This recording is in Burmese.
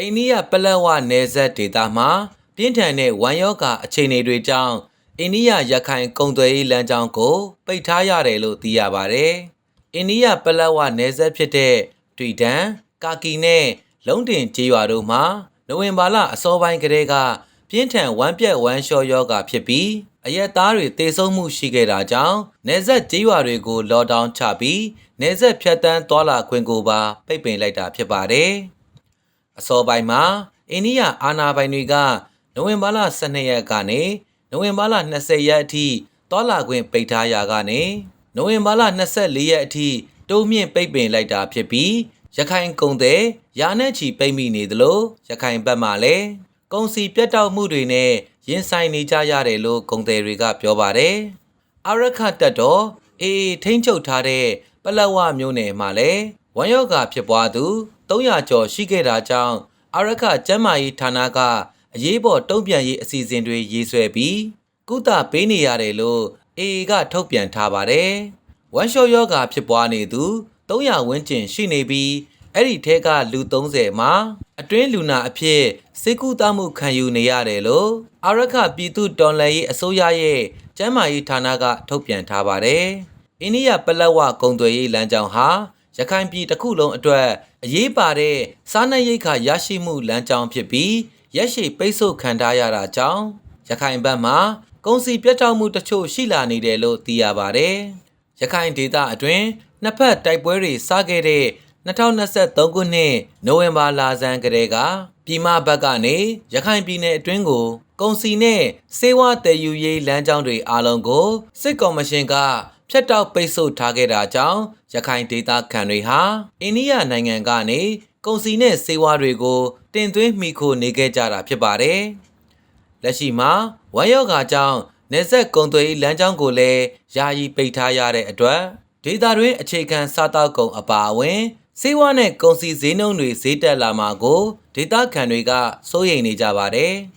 အိန္ဒိယပလက်ဝနယ်စပ်ဒေသမှာပြင်းထန်တဲ့ဝမ်ယောဂအခြေအနေတွေကြောင့်အိန္ဒိယရခိုင်ကုန်သွယ်ရေးလမ်းကြောင်းကိုပိတ်ထားရတယ်လို့သိရပါတယ်။အိန္ဒိယပလက်ဝနယ်စပ်ဖြစ်တဲ့တွီဒန်ကာကီနဲ့လုံးတင်ကျေးရွာတို့မှာနိုဝင်ဘာလအစောပိုင်းကတည်းကပြင်းထန်ဝမ်းပြက်ဝမ်းလျှောယောဂဖြစ်ပြီးအရက်သားတွေတေဆုံးမှုရှိခဲ့တာကြောင့်နယ်စပ်ကျေးရွာတွေကိုလော့ဒေါင်းချပြီးနယ်စပ်ဖြတ်တန်းသွားလာခွင့်ကိုပါပိတ်ပင်လိုက်တာဖြစ်ပါတယ်။ အစောပိုင်းမှာအိန္ဒိယအာဏာပိုင်တွေကနိုဝင်ဘာလ12ရက်ကနေနိုဝင်ဘာလ20ရက်အထိတောလာခွင့်ပိတ်ထားရာကနေနိုဝင်ဘာလ24ရက်အထိတိုးမြင့်ပိတ်ပင်လိုက်တာဖြစ်ပြီးရခိုင်ကုန်တဲ့ရာနဲ့ချီပိတ်မိနေသလိုရခိုင်ဘက်မှလည်းကုန်စီပြတ်တောက်မှုတွေနဲ့ရင်ဆိုင်နေကြရတယ်လို့ကုန်သည်တွေကပြောပါတယ်။အာရခတက်တော်အေးထိမ့်ချုပ်ထားတဲ့ပလက်ဝမြို့နယ်မှာလည်းဝမ်ယောဂါဖြစ်ပွားသူ 300ကျော်ရှိခဲ့တာကြောင့်အာရခကျမ်းမာရေးဌာနကအရေးပေါ်တုံ့ပြန်ရေးအစီအစဉ်တွေရေးဆွဲပြီးကုသပေးနေရတယ်လို့အေအေကထုတ်ပြန်ထားပါတယ်။ဝမ်လျှောယောဂါဖြစ်ပွားနေသူ300ဝန်းကျင်ရှိနေပြီးအဲ့ဒီထဲကလူ30မှာအတွင်းလူနာအဖြစ်စေကူတမှုခံယူနေရတယ်လို့အာရခပြည်သူတော်လှန်ရေးအစိုးရရဲ့ကျန်းမာရေးဌာနကထုတ်ပြန်ထားပါတယ်။အိန္ဒိယပလက်ဝကုန်သွယ်ရေးလမ်းကြောင်းဟာ ရခိုင်ပြည်တစ်ခုလုံးအတွက်အရေးပါတဲ့စားနပ်ရိက္ခာရရှိမှုလမ်းကြောင်းဖြစ်ပြီးရက်ရှည်ပိတ်ဆို့ခံထားရတာကြောင့်ရခိုင်ဘက်မှာကုန်စည်ပြတ်တောက်မှုတချို့ရှိလာနေတယ်လို့သိရပါတယ်။ရခိုင်ဒေသအတွင်းနှစ်ဖက်တိုက်ပွဲတွေစခဲ့တဲ့2023ခုနှစ်နိုဝင်ဘာလဆန်းကတည်းကပြည်မဘက်ကနေရခိုင်ပြည်နယ်အတွင်းကိုကုန်စီနဲ့စေဝါတည်ယူရေးလမ်းကြောင်းတွေအားလုံးကိုစစ်ကော်မရှင်က ဖျက်တောက်ပိတ်ဆို့ထားခဲ့တာကြောင့်ရခိုင်ဒေသခံတွေဟာအိန္ဒိယနိုင်ငံကနေကုန်စီနဲ့စေဝါတွေကိုတင်သွင်းမိခိုနေခဲ့ကြတာဖြစ်ပါတယ်။လက်ရှိမှာဝမ်ယောဂါကြောင့်နေဆက်ကုန်သွယ်ရေးလမ်းကြောင်းကိုလည်းယာယီပိတ်ထားရတဲ့အတွက်ဒေသတွင်းအခြေခံစားတောက်ကုန်အပါအဝင်စေဝါနဲ့ကုန်စည်ဈေးနှုန်းတွေဈေးတက်လာမှာကိုဒေသခံတွေကစိုးရိမ်နေကြပါတယ်။